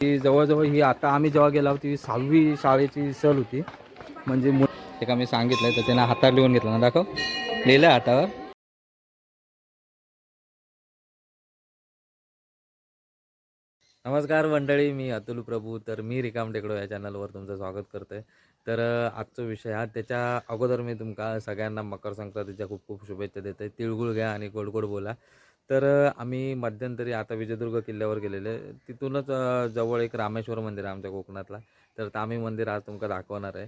ती जवळजवळ ही आता आम्ही जेव्हा गेला ती सहावी शाळेची सहल होती. म्हणजे मु- एका मी सांगितलं तर त्यांना हातावर लिहून घेतलं ना दाखव. लिहिलं हातावर. नमस्कार मंडळी मी अतुल प्रभू. तर मी रिकाम टेकडो या चॅनलवर तुमचं स्वागत करतोय. तर आजचा विषय हा त्याच्या अगोदर मी तुमका सगळ्यांना मकर संक्रांतीच्या खूप खूप शुभेच्छा देते तिळगुळ घ्या आणि गोड गोड बोला. तर आम्ही मध्यंतरी आता विजयदुर्ग किल्ल्यावर गेलेले. तिथूनच जवळ एक रामेश्वर मंदिर आहे आमच्या कोकणातला. तर आम्ही मंदिर आज तुमका दाखवणार आहे.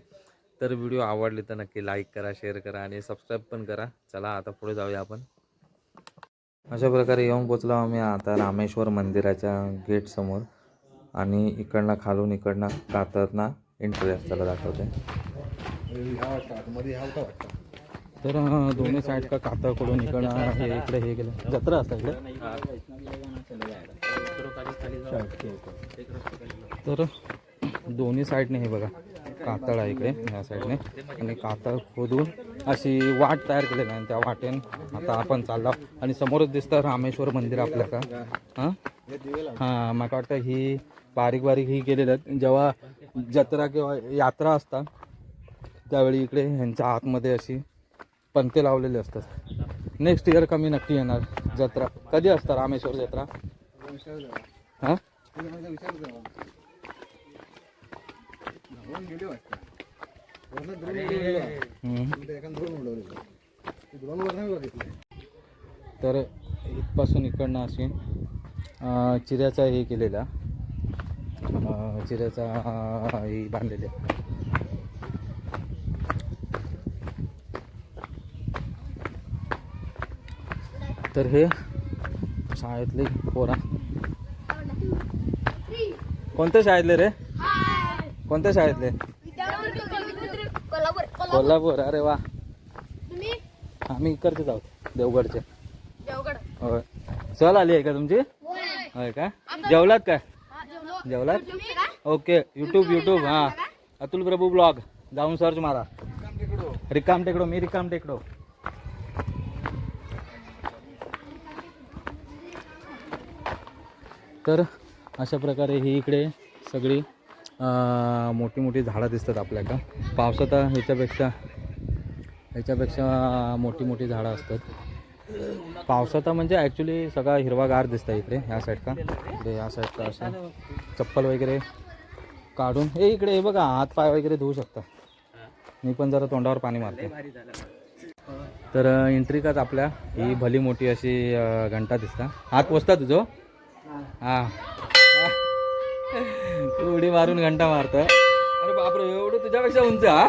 तर व्हिडिओ आवडली तर नक्की लाईक करा शेअर करा आणि सबस्क्राईब पण करा. चला आता पुढे जाऊया आपण. अशा प्रकारे येऊन पोचलो आम्ही आता रामेश्वर मंदिराच्या गेटसमोर आणि इकडनं खालून इकडनं कातरना एंट्री असताना दाखवते. तर दोन्ही साईड का कातरकडून इकडं हे इकडे हे गेलं. जत्रा असता इकडे? तर दोन्ही साईडने हे बघा कातळ आहे इकडे ह्या साईडने आणि कातळ खोदून अशी वाट तयार केलेली आहे. आणि त्या वाटेन आता आपण चाललो आणि समोरच दिसतं रामेश्वर मंदिर आपल्या का? हां? हां मला वाटतं ही बारीक बारीक ही केलेलं आहेत. जेव्हा जत्रा किंवा यात्रा असतात त्यावेळी इकडे ह्यांच्या आतमध्ये अशी पंते लावलेले असतात. नेक्स्ट इयर कमी नक्की येणार जत्रा. कधी असतं रामेश्वर जत्रा? हां? तर इथपासून इकडनं अशी चिऱ्याचा हे केलेला. चिऱ्याचा ही हे बांधलेले. तर हे शाळेतले पोरा. कोणत्या शाळेतले रे? कोणत्या शाळेतले? कोल्हापूर. अरे वा. आम्ही इकडचे आहोत देवगडचे. होय. सहल आली आहे का तुमची? होय का? जेवलात काय? जेवलात? ओके. यूट्यूब युट्यूब हां. अतुल प्रभू ब्लॉग. जाऊन सर्च मारा. रिकाम टेकडो मी रिकाम टेकडो. तर अशा प्रकारे ही इकडे सगळी मोठी मोठी झाडं दिसतात आपल्याला पावसात ह्याच्यापेक्षा ह्याच्यापेक्षा मोठी मोठी झाडं असतात. पावसात म्हणजे ॲक्च्युली सगळा हिरवागार दिसतं इकडे ह्या साईड का इकडे ह्या साईड का असं चप्पल वगैरे काढून हे इकडे हे बघा हात पाय वगैरे धुवू शकता. मी पण जरा तोंडावर पाणी मारते तर एंट्री काच आपल्या ही भली मोठी अशी घंटा दिसता. हात पोचता तुझो? हा. तू उडी मारून घंटा मारतो अरे बापरे एवढं तुझ्यापेक्षा उंच हा?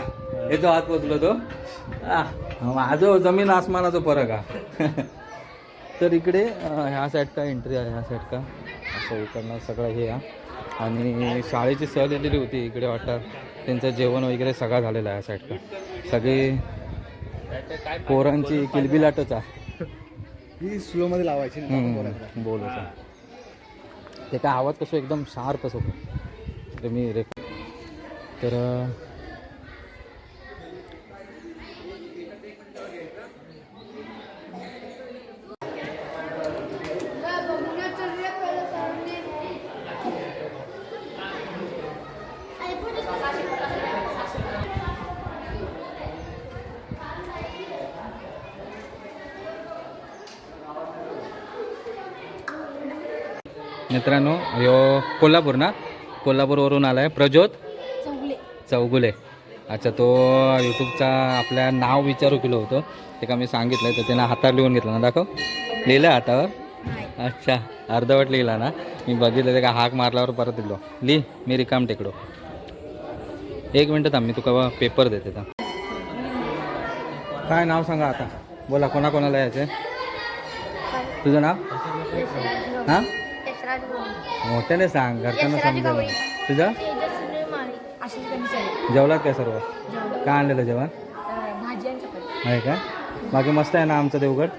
हे जो हात पोचलो तो. माझं जमीन आसमानाचा फरक हा तर इकडे ह्या साईड का एंट्री आहे ह्या साईड का? असं इकडनं सगळं हे आहे. आणि शाळेची सहल आलेली होती इकडे वाटतं. त्यांचं जेवण वगैरे सगळं झालेलं आहे ह्या साईड का? सगळी पोरांची किलबिलाटच आहे. ही स्लो मध्ये लावायची बोलायचं. त्याचा ते काय आवाज कसं एकदम शार्प असं ते मी रेक तर मित्रांनो यो कोल्हापूर ना? कोल्हापूरवरून आलाय प्रज्योत. चौगुले. चौगुले. अच्छा तो यूट्यूबचा आपल्या नाव विचारू केलं होतं. ते का मी सांगितलं तर त्यानं हातावर लिहून घेतलं ना दाखव. लिहिलं हातावर? अच्छा अर्धवट लिहिला ना? मी बघितलं ते का हाक मारल्यावर परत दिलो लिह मी रिकाम टेकडो एक मिनटं थांब मी तुका पेपर देते थांब. काय नाव सांगा आता? बोला कोणाकोणाला यायचं तुझं नाव? हां? मोठ्याने सांग घरच्यांना समजेल गवळी. तुझं? जेवलात काय सर्व? काय आणलेलं जेवण? आहे का? बाकी मस्त आहे ना आमचं देवगड?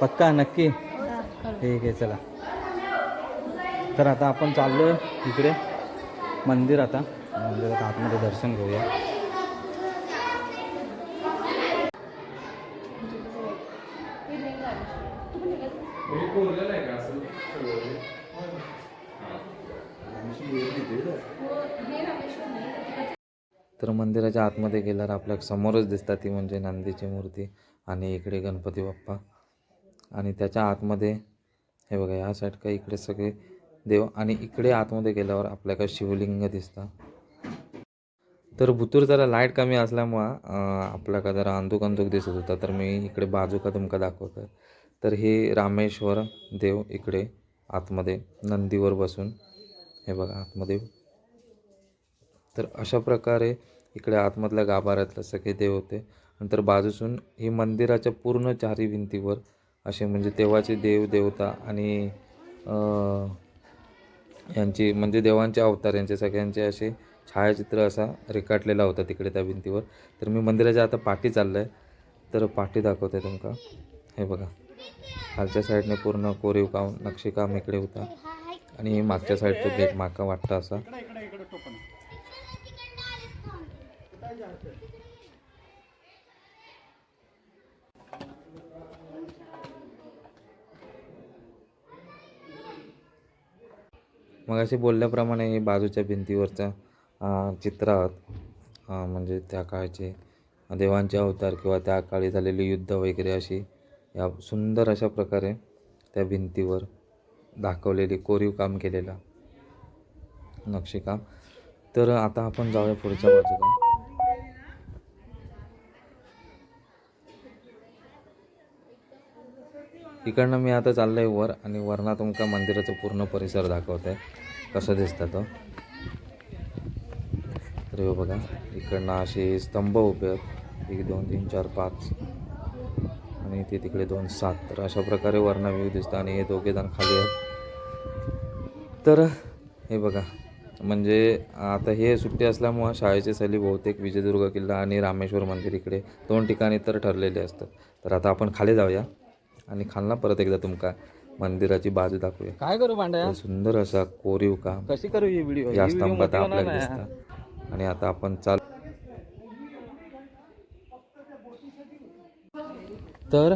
पक्का नक्की? ठीक आहे चला. तर आता आपण चाललो इकडे मंदिर आता. मंदिरात आतमध्ये दर्शन घेऊया. तर मंदिराच्या आतमध्ये गेल्यावर आपल्या समोरच दिसतात ती म्हणजे नंदीची मूर्ती आणि इकडे गणपती बाप्पा. आणि त्याच्या आतमध्ये हे बघा ह्या साईड का इकडे सगळे देव आणि इकडे आतमध्ये गेल्यावर आपल्याला शिवलिंग दिसतं. तर भुतूर जरा लाइट कमी असल्यामुळं आपल्या का जरा अंधुक अंधुक दिसत होता. तर मी इकडे बाजू का तुमका दाखवतो तर हे रामेश्वर देव इकडे आतमध्ये नंदीवर बसून हे बघा आतमध्ये तर अशा प्रकारे इकडे आतमधल्या गाभाऱ्यातले सगळे देव होते. नंतर बाजूसून ही मंदिराच्या पूर्ण चारी भिंतीवर असे म्हणजे देवाचे देव देवता आणि यांची म्हणजे देवांचे अवतार यांचे सगळ्यांचे असे छायाचित्र असा रेखाटलेला होता तिकडे त्या भिंतीवर. तर मी मंदिराच्या आता पाठी चाललं आहे तर पाठी दाखवते तुमका. हे बघा. खालच्या साईडने पूर्ण कोरीव काम नक्षीकाम इकडे होता. आणि मागच्या साईडचं गेट माका वाटतं असा. मग असे बोलल्याप्रमाणे हे बाजूच्या भिंतीवरचं चित्रात चित्र म्हणजे त्या काळचे देवांचे अवतार किंवा त्या काळी झालेली युद्ध वगैरे अशी या सुंदर अशा प्रकारे त्या भिंतीवर दाखवलेली कोरीव काम केलेलं. नक्षीकाम. तर आता आपण जाऊया पुढच्या बाजूला. इकडनं मी आता चाललो आहे वर आणि वरना तुमका मंदिराचं पूर्ण परिसर दाखवत आहे कसं दिसतं तो? तर हे हो बघा इकडनं असे स्तंभ उभे आहेत. एक दोन तीन चार पाच. आणि ते तिकडे दोन सात. तर अशा प्रकारे वरना व्ह्यू दिसतं आणि हे दोघे जण खाली आहेत. तर हे बघा म्हणजे आता हे सुट्टी असल्यामुळं शाळेचे सहली बहुतेक विजयदुर्ग किल्ला आणि रामेश्वर मंदिर इकडे दोन ठिकाणी तर ठरलेले असतात. तर आता आपण खाली जाऊया. आणि खालना परत एकदा तुमका. मंदिराची बाजू दाखवूया. काय करू भांड्या? तर सुंदर असा कोरीव काम. कशी करू ही व्हिडिओ या स्तंभात आपल्याला दिसतात आणि आता आपण चाल तर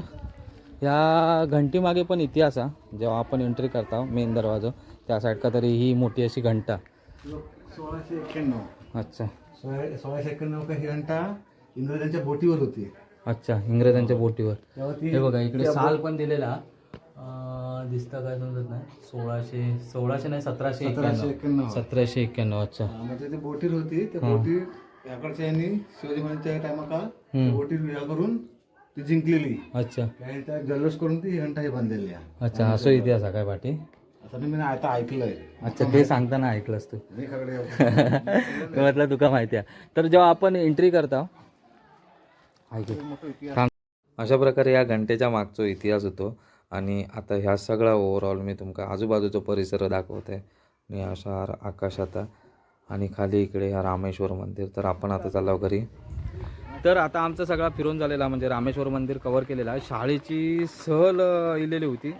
या घंटीमागे पण इतिहास आहे जेव्हा आपण एंट्री करता मेन दरवाजा त्या साईड का तरी ही मोठी अशी घंटा. सोळाशे एक्क्याण्णव अच्छा. सोळा सोळाशे एक्क्याण्णव का ही घंटा? इंग्रजांच्या बोटीवर होती. अच्छा इंग्रजांच्या बोटीवर. तेव्हा ती हे बघा इकडे त्या साल पण दिलेला. अं, दिसतं काय समजत नाही. सोळाशे सोळाशे नाही सतराशे सतराशे एक्क्याण्णव एक्क्याण्णव सतराशे एक्क्याण्णव अच्छा. हा, म्हणजे ती बोटीवर होती. त्या बोटी याकडच्या यांनी शिवाजी महाराजांच्या हम्म. बोटीवर करून ती जिंकलेली. अच्छा. त्या जल्लोष करून ती ही घंटा ही बांधलेली आहे. अच्छा असं इतिहास आहे काय पाठी? आता मी आता ऐकलंय. अच्छा ते सांगताना ऐकलंस तू. मी म्हटलं तुका माहिती आहे. तर जेव्हा आपण एंट्री करता थांब. अशा प्रकारे या घंटेच्या मागचा इतिहास होतो आणि आता ह्या सगळा ओव्हरऑल मी तुमका आजूबाजूचा परिसर दाखवत. आहे आणि अशा र- आकाशात आणि खाली इकडे हा रामेश्वर मंदिर. तर आपण आता चाललो घरी. तर आता आमचा सगळा फिरून झालेला म्हणजे रामेश्वर मंदिर कव्हर केलेला आहे. शाळेची सहल इलेली होती.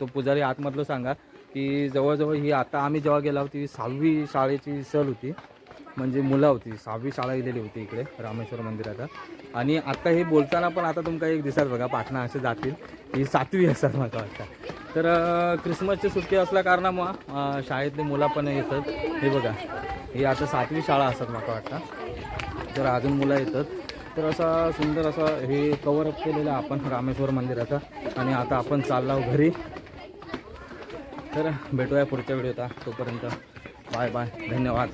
तो पुजारी आतमधलं सांगा की जवळजवळ ही आता आम्ही जेव्हा गेला होती सहावी शाळेची सहल होती. म्हणजे मुलं होती सहावी शाळा इलेली होती इकडे रामेश्वर मंदिराचा आणि आता हे बोलताना पण आता तुमका एक दिसत बघा पाटणा असे जातील. ही सातवी असतात मला वाटतं. तर क्रिसमसची सुट्टी असल्या कारणामुळं शाळेतली मुलं पण येतात. हे बघा ही आता सातवी शाळा असतात मला वाटतं. तर अजून मुलं येतात. तर असा सुंदर असा हे कवर अप केलेलं आपण रामेश्वर मंदिराचा आणि आता आपण चाललो घरी. तर भेटूया पुढच्या व्हिडिओचा तोपर्यंत बाय बाय. धन्यवाद.